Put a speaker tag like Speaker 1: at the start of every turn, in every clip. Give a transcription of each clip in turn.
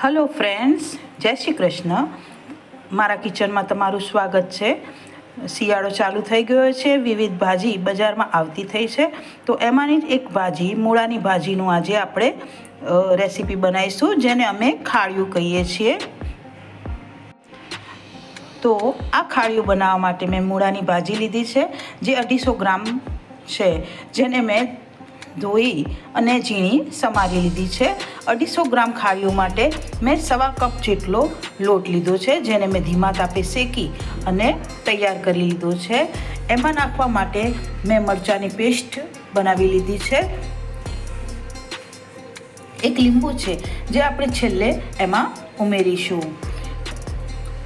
Speaker 1: Hello friends જય શ્રી કૃષ્ણ. મારા કિચનમાં તમારું સ્વાગત છે. શિયાળો ચાલુ થઈ ગયો છે. વિવિધ ભાજી બજારમાં આવતી થઈ છે. તો એમાંની જ એક ભાજી, મૂળાની ભાજીનું આજે આપણે રેસીપી બનાવીશું, જેને અમે ખાળિયું કહીએ છીએ. તો આ ખાળિયું બનાવવા માટે મેં મૂળાની ભાજી લીધી છે, જે અઢીસો ગ્રામ છે, જેને મેં ધોઈ અને ઝીણી સમારી લીધી છે. અઢીસો ગ્રામ ખાળિયું માટે મેં સવા કપ જેટલો લોટ લીધો છે, જેને મેં ધીમા તાપે શેકી અને તૈયાર કરી લીધો છે. એમાં નાખવા માટે મેં મરચાંની પેસ્ટ બનાવી લીધી છે. એક લીંબુ છે, જે આપણે છેલ્લે એમાં ઉમેરીશું.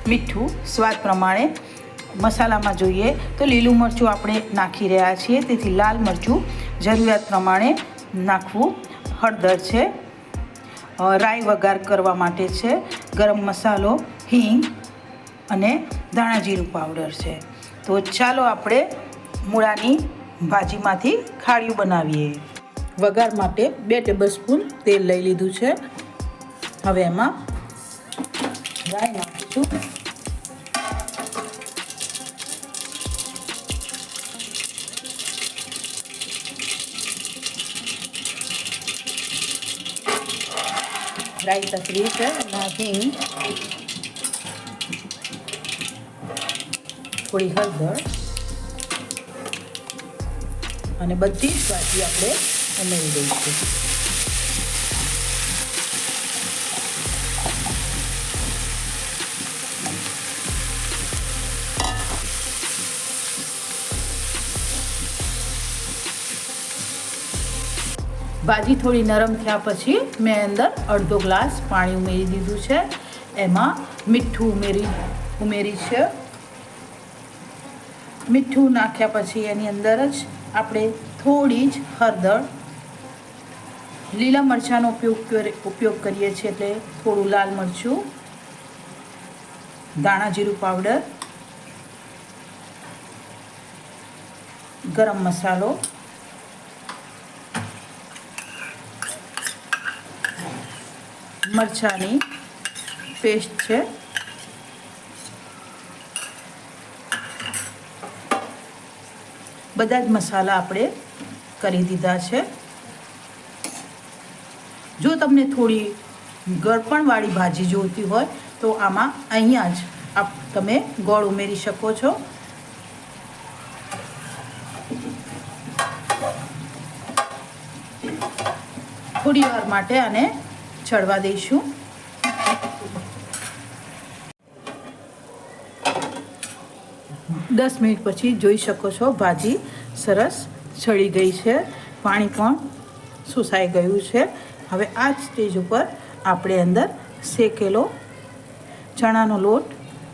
Speaker 1: મીઠું સ્વાદ પ્રમાણે મસાલામાં જોઈએ તો લીલું મરચું આપણે નાખી રહ્યા છીએ. તેથી લાલ મરચું જરૂરિયાત પ્રમાણે નાખવું હળદર છે. રાઈ વઘાર કરવા માટે છે. ગરમ મસાલો, હિંગ અને ધાણા જીરું પાવડર છે. તો ચાલો આપણે મૂળાની ભાજીમાંથી ખાડિયું બનાવીએ. વઘાર માટે બે ટેબલ સ્પૂન તેલ લઈ લીધું છે. હવે એમાં રાઈ નાખીશું. રાઈ તકલીફ હિંગ થોડી હળદર અને બધી જ ભાજી આપણે ઉમેરી દઈશું. ભાજી થોડી નરમ થયા પછી મેં અંદર અડધો ગ્લાસ પાણી ઉમેરી દીધું છે. એમાં મીઠું ઉમેરી ઉમેરી છે. મીઠું નાખ્યા પછી એની અંદર જ આપણે થોડી જ હળદર, લીલા મરચાંનો ઉપયોગ ઉપયોગ કરીએ છીએ એટલે થોડું લાલ મરચું દાણા જીરું પાવડર, ગરમ મસાલો મરચાંની પેસ્ટ છે. બધા જ મસાલા આપણે કરી દીધા છે. જો તમને થોડી ગળપણવાળી ભાજી જોઈતી હોય, તો આમાં અહીંયા જ આપ તમે ગોળ ઉમેરી શકો છો. થોડી વાર માટે આને ચડવા દઈશું. દસ મિનિટ પછી જોઈ શકો છો ભાજી સરસ ચડી ગઈ છે. પાણી પણ સુસાઈ ગયું છે. હવે આ જ સ્ટેજ ઉપર આપણે અંદર શેકેલો ચણાનો લોટ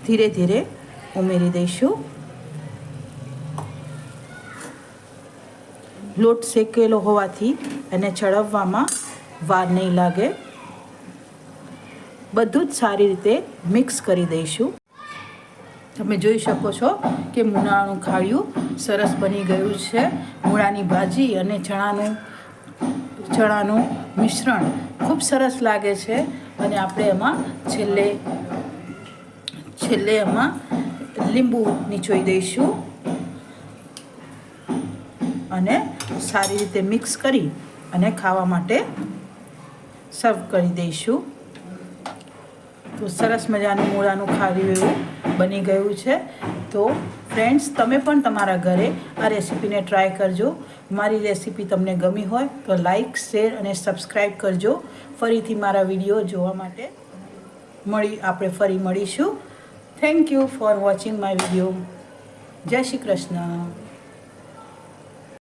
Speaker 1: ધીરે ધીરે ઉમેરી દઈશું. લોટ શેકેલો હોવાથી એને ચડવવામાં વાર નહીં લાગે. બધું જ સારી રીતે મિક્સ કરી દઈશું. તમે જોઈ શકો છો કે મૂળાનું ખાડિયું સરસ બની ગયું છે. મૂળાની ભાજી અને ચણાનું ચણાનું મિશ્રણ ખૂબ સરસ લાગે છે અને આપણે એમાં છેલ્લે છેલ્લે એમાં લીંબુ નીચોઈ દઈશું. અને સારી રીતે મિક્સ કરી અને ખાવા માટે સર્વ કરી દઈશું. તો સરસ મજાનું મૂળાનું ખાવ્યું એવું બની ગયું છે. તો ફ્રેન્ડ્સ તમે પણ તમારા ઘરે આ રેસીપીને ટ્રાય કરજો. મારી રેસીપી તમને ગમી હોય તો લાઈક શેર અને સબસ્ક્રાઈબ કરજો. ફરીથી મારા વીડિયો જોવા માટે મળી, આપણે ફરી મળીશું. Thank you for watching my video જય શ્રી કૃષ્ણ.